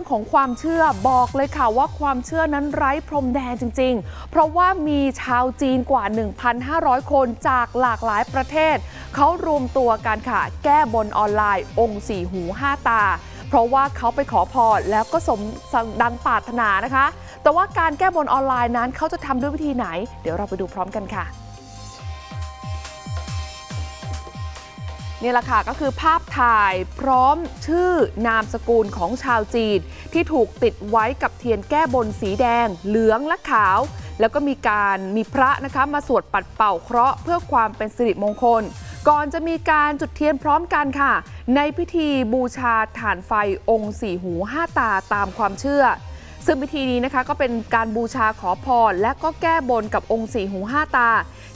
รื่องของความเชื่อบอกเลยค่ะว่าความเชื่อนั้นไร้พรมแดนจริง ๆ เพราะว่ามีชาวจีนกว่า 1,500 คนจากหลากหลายประเทศ เขารวมตัวกันค่ะ แก้บนออนไลน์ องค์สี่หูห้าตา เพราะว่าเขาไปขอพรแล้วก็สมดังปรารถนานะคะ แต่ว่าการแก้บนออนไลน์นั้นเขาจะทำด้วยวิธีไหน เดี๋ยวเราไปดูพร้อมกันค่ะ นี่แหละค่ะก็คือภาพถ่ายพร้อมชื่อนามสกุลของชาวจีน ที่ถูกติดไว้กับเทียนแก้บนสีแดง เหลืองและขาว แล้วก็มีการมีพระนะคะมาสวดปัดเป่าเคราะห์เพื่อความเป็นสิริมงคล ก่อนจะมีการจุดเทียนพร้อมกันค่ะ ในพิธีบูชาถ่านไฟองค์สี่หูห้าตาตามความเชื่อ ซึ่งพิธีนี้นะคะก็เป็นการบูชาขอพร และก็แก้บนกับองค์สี่หูห้าตา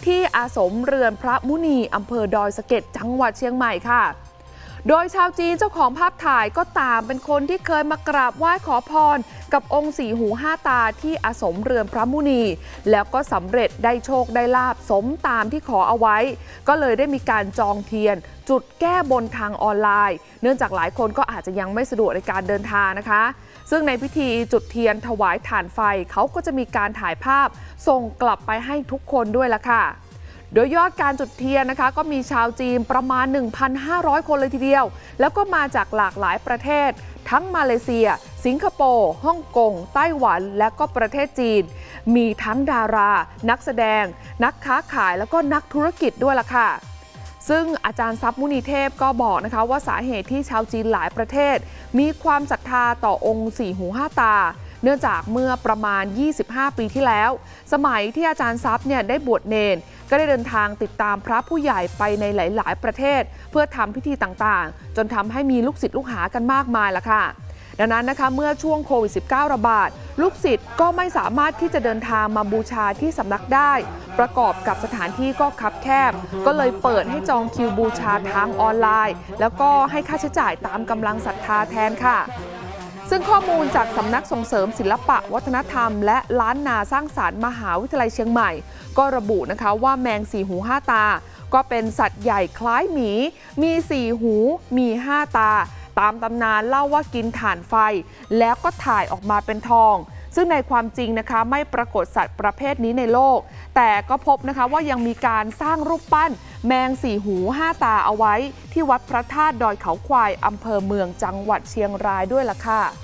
ที่อาสมเรือนพระมุนีอำเภอดอยสะเก็ดจังหวัดเชียงใหม่ค่ะ โดยชาวจีนเจ้าของภาพถ่ายก็ตามเป็นคนที่เคยมากราบไหว้ขอพร กับองค์สีหูห้าตาที่อาสมเรือนพระมุนี แล้วก็สำเร็จได้โชคได้ลาบสมตามที่ขอเอาไว้ ก็เลยได้มีการจองเทียน จุดแก้บนทางออนไลน์ เนื่องจากหลายคนก็อาจจะยังไม่สะดวกในการเดินทางนะคะ ซึ่งในพิธีจุดเทียนถวายถ่านไฟเขาก็จะมีการถ่ายภาพส่งกลับไปให้ทุกคนด้วยล่ะค่ะ โดยยอดการจุดเทียนนะคะก็มีชาวจีนประมาณ 1,500 คนเลยทีเดียว แล้วก็มาจากหลากหลายประเทศ ทั้งมาเลเซีย สิงคโปร์ฮ่องกง ไต้หวัน และก็ประเทศจีน มีทั้งดารา นักแสดง นักค้าขายแล้วก็นักธุรกิจด้วยล่ะค่ะซึ่งอาจารย์ทรัพย์มุนีเทพก็บอกนะคะว่าสาเหตุที่ชาวจีนหลายประเทศ มีความศรัทธาต่อองค์สี่หูห้าตา เนื่องจากเมื่อประมาณ 25 ปีที่แล้ว สมัยที่อาจารย์ทรัพย์เนี่ยได้บวชเนน ก็ได้เดินทางติดตามพระผู้ใหญ่ไปในหลาย ๆ ประเทศ เพื่อทำพิธีต่างๆ จนทำให้มีลูกศิษย์ลูกหากันมากมายละค่ะดังนั้นนะคะเมื่อช่วงโควิด -19 ระบาด ลูกศิษย์ก็ไม่สามารถที่จะเดินทางมาบูชาที่สำนักได้ ประกอบกับสถานที่ก็คับแคบ ก็เลยเปิดให้จองคิวบูชาทางออนไลน์ แล้วก็ให้ค่าใช้จ่ายตามกำลังศรัทธาแทนค่ะ ซึ่งข้อมูลจากสำนักส่งเสริมศิลปะ วัฒนธรรม และล้านนาสร้างสารรค์มหาวิทยาลัยเชียงใหม่ ก็ระบุนะคะว่าแมงสีหูห้าตา ก็เป็นสัตว์ใหญ่คล้ายหมี มีสี่หู มีห้าตา ตามตำนานเล่าว่ากินถ่านไฟ แล้วก็ถ่ายออกมาเป็นทองซึ่งในความจริงนะคะไม่ปรากฏสัตว์ประเภทนี้ในโลก แต่ก็พบนะคะว่ายังมีการสร้างรูปปั้น แมงสี่หูห้าตาเอาไว้ ที่วัดพระธาตุดอยเขาควายอำเภอเมืองจังหวัดเชียงรายด้วยล่ะค่ะ